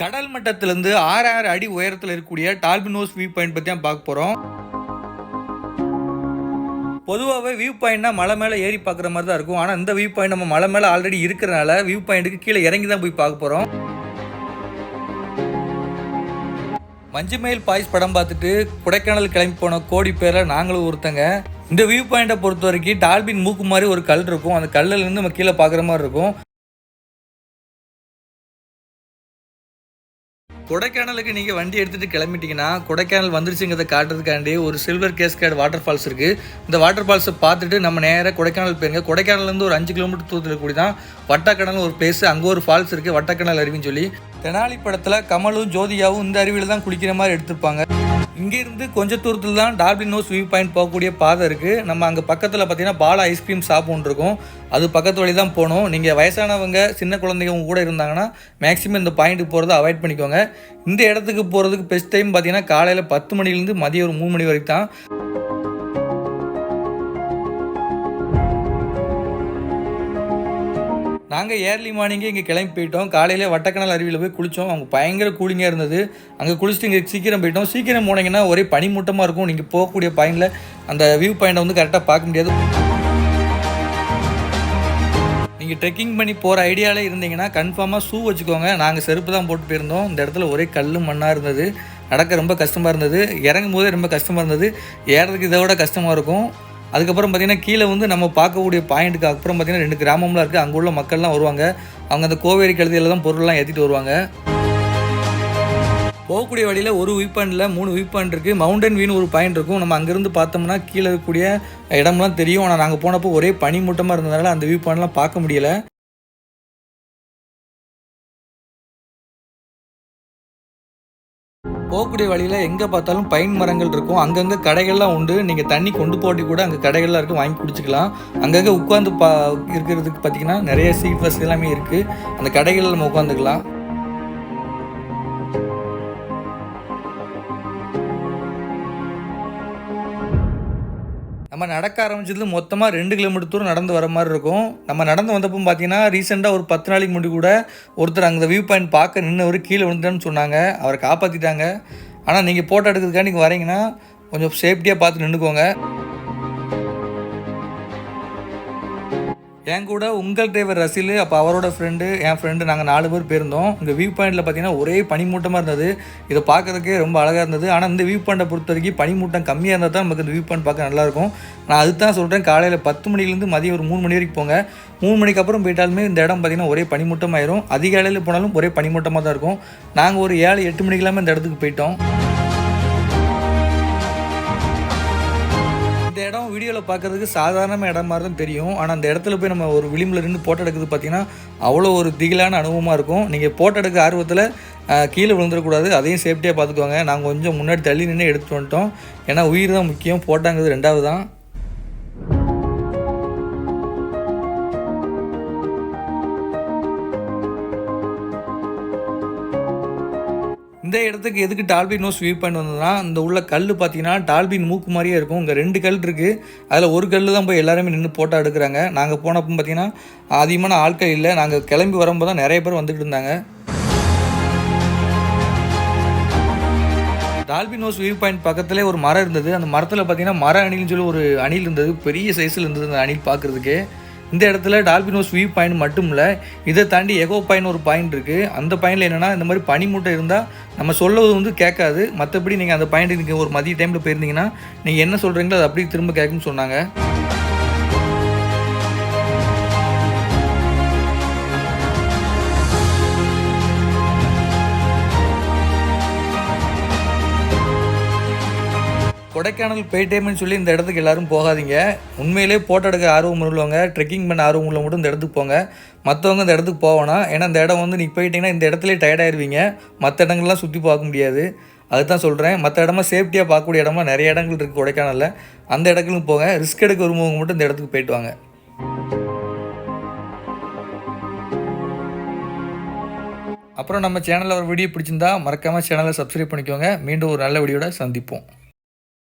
கடல் மட்டத்திலிருந்து ஆறாயிரம் அடி உயரத்தில் இருக்கக்கூடிய டால்பினோஸ் வியூ பாயிண்ட் பற்றி தான் பார்க்க போகிறோம் பொதுவாகவே வியூ பாயிண்ட்னா மலை மேலே ஏறி பார்க்குற மாதிரி தான் இருக்கும். ஆனால் இந்த வியூ பாயிண்ட் நம்ம மலை மேலே ஆல்ரெடி இருக்கிறனால வியூ பாயிண்ட்டுக்கு கீழே இறங்கி தான் போய் பார்க்க போகிறோம் மஞ்சுமயில் பாய்ஸ் படம் பார்த்துட்டு கொடைக்கானல் கிளம்பி போன கோடி பேரில் நாங்களும் ஒருத்தங்க. இந்த வியூ பாயிண்ட்டை பொறுத்த வரைக்கும் டால்பின் மூக்கு மாதிரி ஒரு கல் இருக்கும். அந்த கல்லில் இருந்து நம்ம கீழே பார்க்குற மாதிரி இருக்கும். கொடைக்கானலுக்கு நீங்கள் வண்டி எடுத்துகிட்டு கிளம்பிட்டீங்கன்னா கொடைக்கானல் வந்துருச்சுங்கிறத காட்டுறதுக்காண்டி ஒரு சில்வர் கேஸ்கேட் வாட்டர் ஃபால்ஸ் இருக்குது இந்த வாட்டர் ஃபால்ஸை பார்த்துட்டு நம்ம நேராக கொடைக்கானல் போயிருங்க. கொடைக்கானல்லேருந்து ஒரு அஞ்சு கிலோமீட்டர் தூரத்தில் கூடி தான் வட்டக்கடல் ஒரு பிளேஸ் அங்கே ஒரு ஃபால்ஸ் இருக்குது வட்டக்கடல் அருவின்னு சொல்லி. தெனாலி படத்தில் கமலும் ஜோதியாவும் இந்த அருவியில் தான் குளிக்கிற மாதிரி எடுத்திருப்பாங்க. இங்கேருந்து கொஞ்ச தூரத்தில் தான் டால்பின் நோஸ் வியூ பாயிண்ட் போகக்கூடிய பாதை இருக்குது நம்ம அங்கே பக்கத்தில் பார்த்தீங்கன்னா பாலா ஐஸ்கிரீம் ஷாப் ஒன்று இருக்கும். அது பக்கத்து வழி தான் போகணும். நீங்கள் வயசானவங்க சின்ன குழந்தைங்க கூட இருந்தாங்கன்னா மேக்ஸிமம் இந்த பாயிண்ட்டுக்கு போகிறத அவாய்ட் பண்ணிக்கோங்க. இந்த இடத்துக்கு போகிறதுக்கு பெஸ்ட் டைம் பார்த்தீங்கன்னா காலையில் பத்து மணிலேருந்து மதியம் ஒரு மூணு மணி வரைக்கும் தான். நாங்கள் ஏர்லி மார்னிங்கே இங்கே கிளம்பி போயிட்டோம். காலையில் வட்டக்கணல் அருவியில் போய் குளித்தோம் அவங்க பயங்கர கூலிங்காக இருந்தது. அங்கே குளிச்சுட்டு இங்கே சீக்கிரம் போயிட்டோம். சீக்கிரம் போனீங்கன்னா ஒரே பனிமூட்டமாக இருக்கும். நீங்கள் போகக்கூடிய பாயிண்டில் அந்த வியூ பாயிண்டை வந்து கரெக்டாக பார்க்க முடியாது. நீங்கள் ட்ரெக்கிங் பண்ணி போகிற ஐடியாவில் இருந்தீங்கன்னா கன்ஃபார்மாக ஷூ வச்சுக்கோங்க. நாங்கள் செருப்பு தான் போட்டு போயிருந்தோம். இந்த இடத்துல ஒரே கல் மண்ணாக இருந்தது. நடக்க ரொம்ப கஷ்டமாக இருந்தது. இறங்கும் போதே ரொம்ப கஷ்டமாக இருந்தது. ஏறதுக்கு இதை விட கஷ்டமாக இருக்கும். அதுக்கப்புறம் பார்த்திங்கன்னா கீழே வந்து நம்ம பார்க்கக்கூடிய பாயிண்ட்டுக்கு அப்புறம் பார்த்திங்கன்னா ரெண்டு கிராமம்லாம் இருக்குது அங்கே உள்ள மக்கள்லாம் வருவாங்க. அவங்க அந்த கோவேரி கழுதியில் தான் பொருள்லாம் ஏற்றிட்டு வருவாங்க. போகக்கூடிய வழியில் ஒரு வியூ பாயிண்டில் மூணு வியூ பாயிண்ட் இருக்குது மவுண்டன் வியூன்னு ஒரு பாயிண்ட் இருக்கும். நம்ம அங்கேருந்து பார்த்தோம்னா கீழே இருக்கக்கூடிய இடம்லாம் தெரியும். ஆனால் நாங்கள் போனப்போ ஒரே பனிமூட்டமாக இருந்ததுனால அந்த வியூ பாயிண்ட்லாம் பார்க்க முடியல. போகக்கூடிய வழியில் எங்கே பார்த்தாலும் பைன் மரங்கள் இருக்கும். அங்கங்கே கடைகள்லாம் உண்டு. நீங்கள் தண்ணி கொண்டு போட்டி கூட அங்கே கடைகள்லாம் இருக்கும் வாங்கி குடிச்சிக்கலாம். அங்கங்கே உட்காந்து பா இருக்கிறதுக்கு பார்த்தீங்கன்னா நிறைய சீட் வசதி எல்லாமே இருக்குது அந்த கடைகளில் நம்ம உட்காந்துக்கலாம் நம்ம நடக்க ஆரம்பிச்சது மொத்தமாக ரெண்டு கிலோமீட்டர் தூரம் நடந்து வர மாதிரி இருக்கும். நம்ம நடந்து வந்தப்போ பார்த்தீங்கன்னா ரீசெண்டாக ஒரு பத்து நாளைக்கு முன்னாடி கூட ஒருத்தர் அங்கே வியூ பாயிண்ட் பார்க்க நின்று கீழே விழுந்துட்டேன்னு சொன்னாங்க. அவரை காப்பாற்றிட்டாங்க ஆனால் நீங்கள் ஃபோட்டோ எடுக்கிறதுக்காக நீங்கள் வரீங்கன்னா கொஞ்சம் சேஃப்டியாக பார்த்து நின்றுக்கோங்க என் கூட உங்கள் டிரைவர் ரசில் அப்போ அவரோட ஃப்ரெண்டு என் ஃப்ரெண்டு நாங்கள் நாலு பேர் போயிருந்தோம். இந்த வியூ பாயிண்ட்டில் பார்த்தீங்கன்னா ஒரே பனிமூட்டமாக இருந்தது. இதை பார்க்கறதுக்கே ரொம்ப அழகாக இருந்தது. ஆனால் இந்த வியூ பாயிண்டை பொறுத்த வரைக்கும் பனிமூட்டம் கம்மியாக இருந்தால் தான் நமக்கு இந்த வியூ பாயிண்ட் பார்க்க நல்லாயிருக்கும் நான் அதுதான் சொல்கிறேன் காலையில் பத்து மணிலேருந்து மதியம் ஒரு மூணு மணி வரைக்கும் போங்க. மூணு மணிக்கு அப்புறம் போயிட்டாலுமே இந்த இடம் பார்த்திங்கன்னா ஒரே பனிமூட்டம் அதிக அதிகாலையில் போனாலும் ஒரே பனிமூட்டமாக தான் இருக்கும். நாங்கள் ஒரு ஏழு எட்டு மணிக்கெல்லாமே இந்த இடத்துக்கு போயிட்டோம். இடம் வீடியோவில் பார்க்குறதுக்கு சாதாரண இடம் மாதிரி தான் தெரியும். ஆனால் அந்த இடத்துல போய் நம்ம ஒரு விளிம்பில் நின்று போட்டோ எடுக்கிறது பார்த்தீங்கன்னா அவ்வளோ ஒரு திகிலான அனுபவமாக இருக்கும். நீங்கள் போட்டோ எடுக்க ஆர்வத்தில் கீழே விழுந்துடக்கூடாது. அதையும் சேஃப்டியாக பார்த்துக்கோங்க நாங்கள் கொஞ்சம் முன்னாடி தள்ளி நின்று எடுத்துகிட்டு வந்துட்டோம். ஏன்னா உயிர் தான் முக்கியம். போட்டாங்கிறது ரெண்டாவது தான் இந்த இடத்துக்கு எதுக்கு டால்பின் நோஸ் வியூ பாயிண்ட் வந்ததுன்னா இந்த உள்ள கல் பார்த்தீங்கன்னா டால்பின் மூக்கு மாதிரியே இருக்கும். இங்கே ரெண்டு கல் இருக்குது அதில் ஒரு கல் தான் போய் எல்லாருமே நின்று ஃபோட்டோ எடுக்கிறாங்க. நாங்கள் போனப்போ பார்த்தீங்கன்னா அதிகமான ஆட்கள் இல்லை. நாங்கள் கிளம்பி வரும்போது தான் நிறைய பேர் வந்துகிட்டு இருந்தாங்க. டால்பினோஸ் வியூ பாயிண்ட் பக்கத்துலேயே ஒரு மரம் இருந்தது. அந்த மரத்தில் பார்த்தீங்கன்னா மர அணில்னு சொல்லி ஒரு அணில் இருந்தது. பெரிய சைஸில் இருந்தது அந்த அணில் பார்க்குறதுக்கு இந்த இடத்துல டால்பினோஸ் வியூ பாயிண்ட் மட்டும் இல்லை இதை தாண்டி எகோ பாயிண்ட் ஒரு பாயிண்ட் இருக்குது அந்த பாயிண்டில் என்னென்னா இந்த மாதிரி பனிமூட்டை இருந்தால் நம்ம சொல்லுவது வந்து கேட்காது. மற்றபடி நீங்கள் அந்த பாயிண்ட் நீங்கள் ஒரு மதிய டைமில் போயிருந்தீங்கன்னா நீங்கள் என்ன சொல்கிறீங்களோ அது அப்படியே திரும்ப கேட்குன்னு சொன்னாங்க. கொடைக்கானல் போயிட்டேன்னு சொல்லி இந்த இடத்துக்கு எல்லாரும் போகாதீங்க. உண்மையிலே ஃபோட்டோ எடுக்க ஆர்வம் உள்ளவங்க ட்ரெக்கிங் பண்ண ஆர்வம் உள்ளவங்க மட்டும் இந்த இடத்துக்கு போங்க. மற்றவங்க இந்த இடத்துக்கு போவேனா ஏன்னா இந்த இடம் வந்து நீங்கள் போயிட்டீங்கன்னா இந்த இடத்துல டயர்டாயிருவீங்க மற்ற இடங்கள்லாம் சுற்றி பார்க்க முடியாது. அதுதான் சொல்கிறேன் மற்ற இடமா சேஃப்டியாக பார்க்கக்கூடிய இடமா நிறைய இடங்கள் இருக்குது கொடைக்கானலில். அந்த இடங்களும் போங்க. ரிஸ்க் எடுக்க விரும்புவங்க மட்டும் இந்த இடத்துக்கு போயிட்டு வாங்க. அப்புறம் நம்ம சேனலில் ஒரு வீடியோ பிடிச்சிருந்தா மறக்காமல் சேனலை சப்ஸ்கிரைப் பண்ணிக்கோங்க. மீண்டும் ஒரு நல்ல வீடியோட சந்திப்போம்.